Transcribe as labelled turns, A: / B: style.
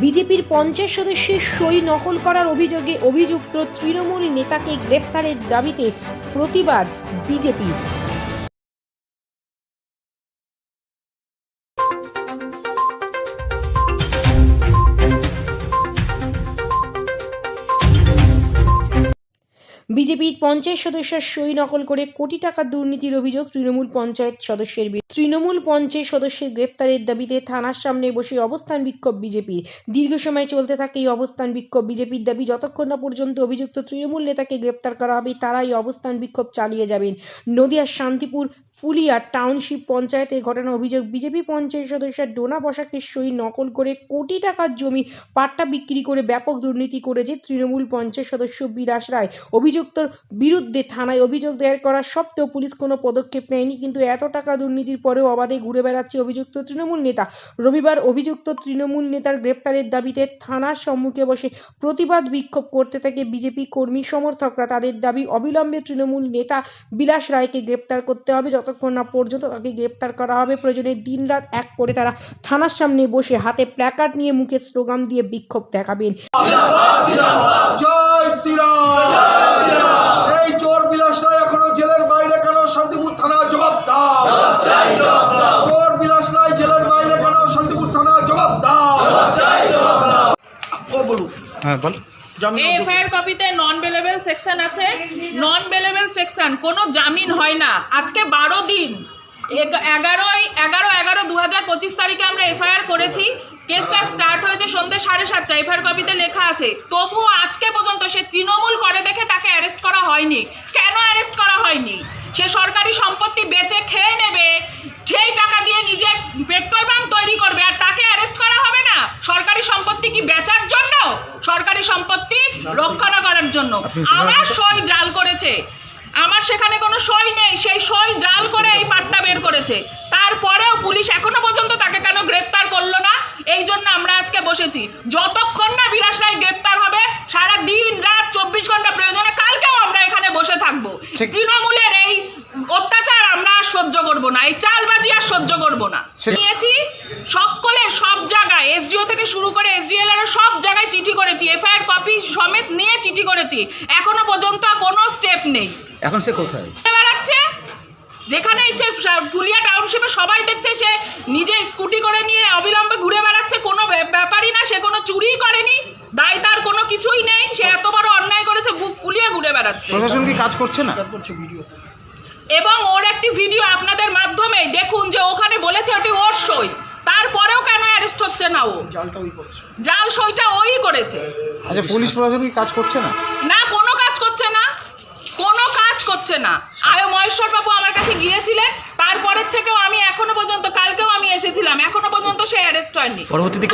A: বিজেপির পঞ্চাশ সদস্যের সই নকল করার অভিযোগে অভিযুক্ত তৃণমূল নেতাকে গ্রেফতারের দাবিতে প্রতিবাদ বিজেপির। বিজেপির পঞ্চায়েত সদস্যের সই নকল করে কোটি টাকার দুর্নীতির অভিযোগ তৃণমূল পঞ্চায়েত সদস্যের। তৃণমূল পঞ্চায়েত সদস্যের গ্রেপ্তারের দাবিতে থানার সামনে বসে অবস্থান বিক্ষোভ বিজেপির। দীর্ঘ সময় চলতে থাকে এই অবস্থান বিক্ষোভ বিজেপির দাবি। যতক্ষণ না পর্যন্ত অভিযুক্ত তৃণমূল নেতাকে গ্রেপ্তার করা হবে তারা এই অবস্থান বিক্ষোভ চালিয়ে যাবেন। নদিয়ার শান্তিপুর ফুলিয়া টাউনশিপ পঞ্চায়েতের ঘটনা অভিযোগ, বিজেপি পঞ্চায়েত সদস্য ডোনা বসাকের সই নকল করে কোটি টাকার জমি পাট্টা বিক্রি করে ব্যাপক দুর্নীতি করেছে তৃণমূল পঞ্চায়েত সদস্য বিরাস রায়। অভিযুক্তর বিরুদ্ধে থানায় অভিযোগ দায়ের করা সত্ত্বেও পুলিশ কোনো পদক্ষেপ নেয়নি, কিন্তু এত টাকা দুর্নীতির পরেও অবাধে ঘুরে বেড়াচ্ছে অভিযুক্ত তৃণমূল নেতা। রবিবার অভিযুক্ত তৃণমূল নেতার গ্রেপ্তারের দাবিতে থানার সম্মুখে বসে প্রতিবাদ বিক্ষোভ করতে থাকে বিজেপি কর্মী সমর্থকরা। তাদের দাবি, অবিলম্বে তৃণমূল নেতা বিলাস রায়কে গ্রেপ্তার করতে হবে, যতক্ষণ না পর্যন্ত তাকে গ্রেপ্তার করা হবে। প্রয়োজনে দিনরাত এক করে তারা থানার সামনে বসে হাতে প্ল্যাকার্ড নিয়ে মুখে স্লোগান দিয়ে বিক্ষোভ দেখাবেন।
B: জয় শ্রীরাম এই চোর বিলাসরা এখনও জেলের বাইরে কেন শান্তিপুর থানা জবাব দাও চোর বিলাস রায় জেলের বাইরে কেন শান্তিপুর থানা জবাব দাও ও বলুন
C: হ্যাঁ বল।
D: এফআইআর কপিতে নন বেলেবল সেকশন আছে। নন বেলেবল সেকশন কোনো জামিন হয় না। আজকে বারো দিন এগ- এগারোই এগারো এগারো দু হাজার পঁচিশ তারিখে আমরা এফআইআর করেছি। কেসটা স্টার্ট হয়েছে সন্ধ্যে সাড়ে সাতটা এফআইআর কপিতে লেখা আছে। তবুও আজকে পর্যন্ত সে তৃণমূল করে দেখে তাকে অ্যারেস্ট করা হয়নি। কেন অ্যারেস্ট করা হয়নি? সে সরকারি সম্পত্তি বেচে খেয়ে নেবে সেই টাকা দিয়ে নিজের পেট্রোল পাম্প তৈরি করবে আর তাকে অ্যারেস্ট করা হবে না সরকারি সম্পত্তি কি বেচার জন্য সরকারি সম্পত্তি রক্ষণা করার জন্য। আমার সই জাল করেছে। আমার সেখানে কোনো সই নেই। সেই সই জাল করে এই পাট্টা বের করেছে। তারপরেও পুলিশ এখনও পর্যন্ত তাকে কেন গ্রেপ্তার করল না? এই জন্য আমরা আজকে বসেছি। যতক্ষণ না বিলাস রায় গ্রেপ্তার হবে সারা দিন রাত চব্বিশ ঘণ্টা প্রয়োজনে কালকেও আমরা এখানে বসে থাকব। তৃণমূলের এই অত্যাচার আমরা সহ্য করব না। এই চালবাজি আর সহ্য করব না। নিয়েছি সকলে সব জায়গায় এসডিও থেকে শুরু করে এসডিএল এর সব জায়গায় চিঠি করেছি এফআইআর কপি সমেত নিয়ে চিঠি করেছি। এখনও পর্যন্ত কোনো স্টেপ নেই।
C: এখন সে কোথায়?
D: বেড়াচ্ছে। যেখানে ইচ্ছে ফুলিয়া টাউনশিপে সবাই দেখছে সে নিজে স্কুটি করে নিয়ে অবিলম্বে ঘুরে বেড়াচ্ছে। কোনো ব্যাপ- ব্যাপারই না সে কোনো চুরিই করেনি। দায় তার কোনো কিছুই নেই। সে এত বড় অন্যায় করেছে বুক ফুলিয়ে ঘুরে বেড়াচ্ছে।
C: প্রশাসন কি কাজ করছে না?
D: করছে ভিডিও এবং ওর একটি ভিডিও আপনাদের মাধ্যমে দেখুন যে ওখানে বলেছে ওটি ওর সই তারপরেও কেন অ্যারেস্ট হচ্ছে না ও? জাল সইটা ওই করেছে।
C: আচ্ছা পুলিশ প্রশাসন কি কাজ করছে না?
D: না কোনো কাজ করছে না। কোনো কাজ করছে না। আয় মহেশ্বর বাবু আমার কাছে গিয়েছিলেন তারপরের থেকেও আমি এখনও পর্যন্ত কালকেও আমি এসেছিলাম এখনও পর্যন্ত সে অ্যারেস্ট হয়নি।
C: পরবর্তীতে